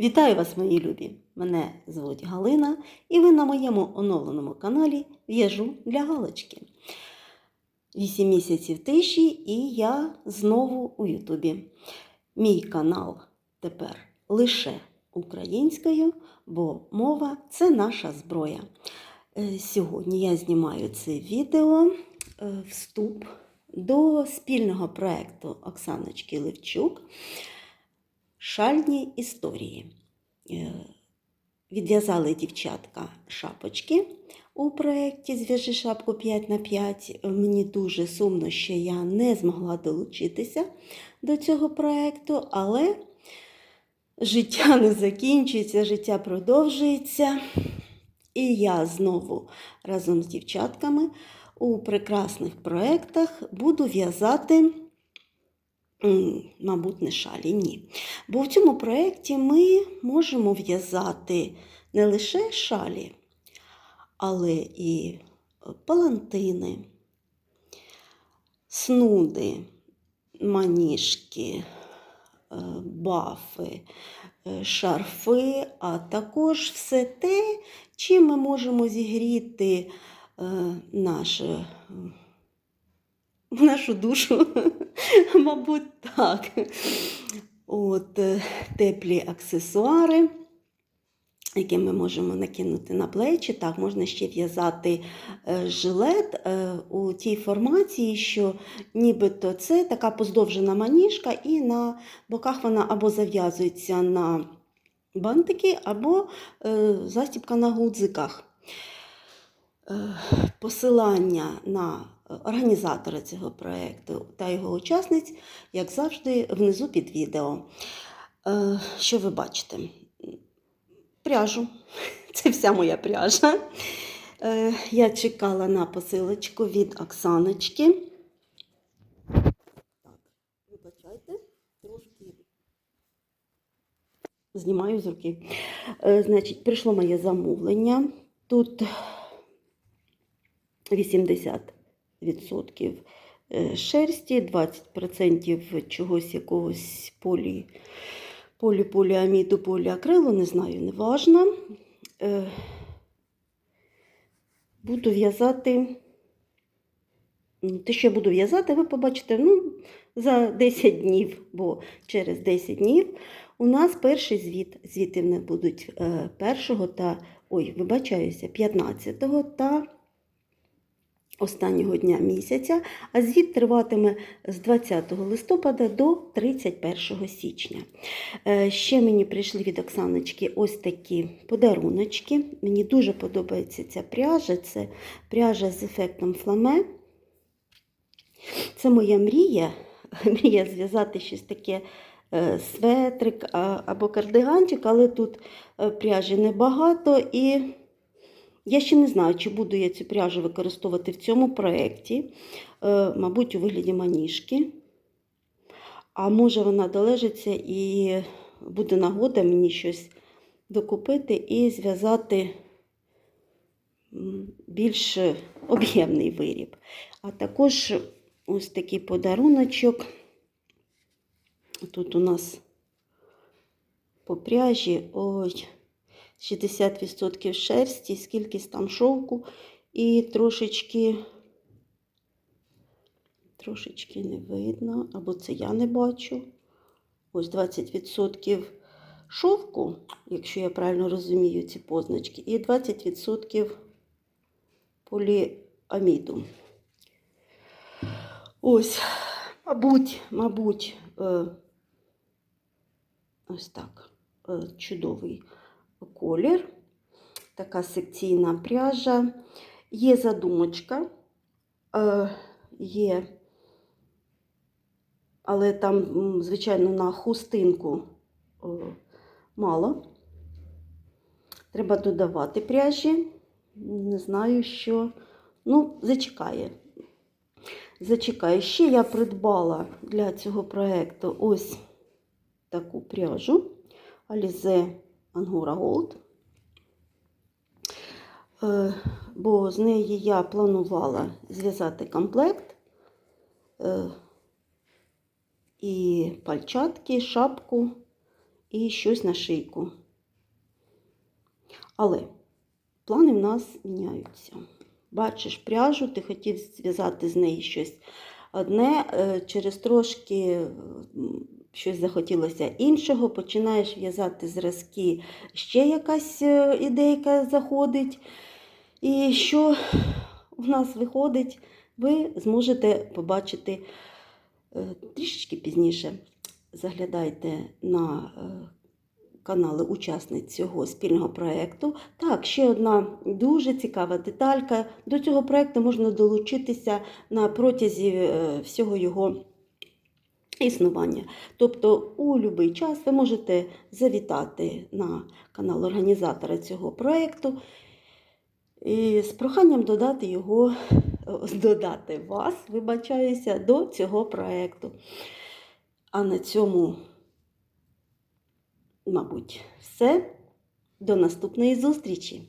Вітаю вас, мої любі! Мене звуть Галина, і ви на моєму оновленому каналі В'яжу для Галочки. Вісім місяців тиші, і я знову у Ютубі. Мій канал тепер лише українською, бо мова це наша зброя. Е, Сьогодні я знімаю це відео е, вступ до спільного проєкту Оксаночки Левчук Шальні історії. Е, Відв'язали дівчатка шапочки у проєкті Зв'яжи шапку 5 на 5. Мені дуже сумно, що я не змогла долучитися до цього проєкту, але життя не закінчується, життя продовжується. І я знову разом з дівчатками у прекрасних проєктах буду в'язати, мабуть, не шалі, ні. Бо в цьому проєкті ми можемо в'язати не лише шалі, але і палантини, снуди, маніжки, е, бафи, е, шарфи, а також все те, чим ми можемо зігріти е, наше, нашу душу, мабуть, так. От, е, теплі аксесуари, які ми можемо накинути на плечі. Так, можна ще в'язати е, жилет е, у тій формації, що нібито це така поздовжена маніжка, і на боках вона або зав'язується на бантики, або застібка на гудзиках. Е, Посилання на організатора цього проєкту та його учасниць, як завжди, внизу під відео. Е, Що ви бачите? Пряжу. Це вся моя пряжа. Е, Я чекала на посилочку від Оксаночки. Так, вибачайте, трошки знімаю з руки. Е, Значить, прийшло моє замовлення. Тут 80% е, шерсті, 20% чогось якогось полі, полі, поліаміду, поліакрилу, не знаю, не важно. Е, Буду в'язати. Те, що я буду в'язати, ви побачите ну, за 10 днів, бо через 10 днів у нас перший звіт. Звіти в них будуть е, 1 та, ой, вибачаюся, 15 та останнього дня місяця, а звіт триватиме з 20 листопада до 31 січня. Е, Ще мені прийшли від Оксаночки ось такі подаруночки. Мені дуже подобається ця пряжа. Це пряжа з ефектом фламе. Це моя мрія. Мрія зв'язати щось таке е, светрик або кардиганчик, але тут е, пряжі небагато і я ще не знаю, чи буду я цю пряжу використовувати в цьому проєкті, Е, мабуть, у вигляді маніжки. А може вона долежиться і буде нагода мені щось докупити і зв'язати більш об'ємний виріб. А також ось такий подаруночок. Тут у нас по пряжі ой, 60% шерсті, скільки там шовку і трошечки, трошечки не видно, або це я не бачу. Ось 20% шовку, якщо я правильно розумію ці позначки, і 20% поліаміду. Ось, мабуть, мабуть, е, ось так, е, чудовий колір, така секційна пряжа. Є задумочка, е, є, але там, звичайно, на хустинку е, мало. Треба додавати пряжі. Не знаю, що. Ну, зачекає. Зачекаю. Ще я придбала для цього проєкту ось таку пряжу Alize Angora Gold. Е, Бо з неї я планувала зв'язати комплект е, і пальчатки, шапку, і щось на шийку. Але плани в нас міняються. Бачиш пряжу, ти хотів зв'язати з неї щось одне, е, через трошки щось захотілося іншого, починаєш в'язати зразки, ще якась е, ідейка заходить. І що у нас виходить, ви зможете побачити е, трішечки пізніше. Заглядайте на е, канали учасниць цього спільного проєкту. Так, ще одна дуже цікава деталька. До цього проєкту можна долучитися на протязі е, всього його існування. Тобто у будь-який час ви можете завітати на канал організатора цього проєкту і з проханням додати його, е, додати вас, вибачаюся, до цього проєкту. А на цьому, мабуть, все. До наступної зустрічі!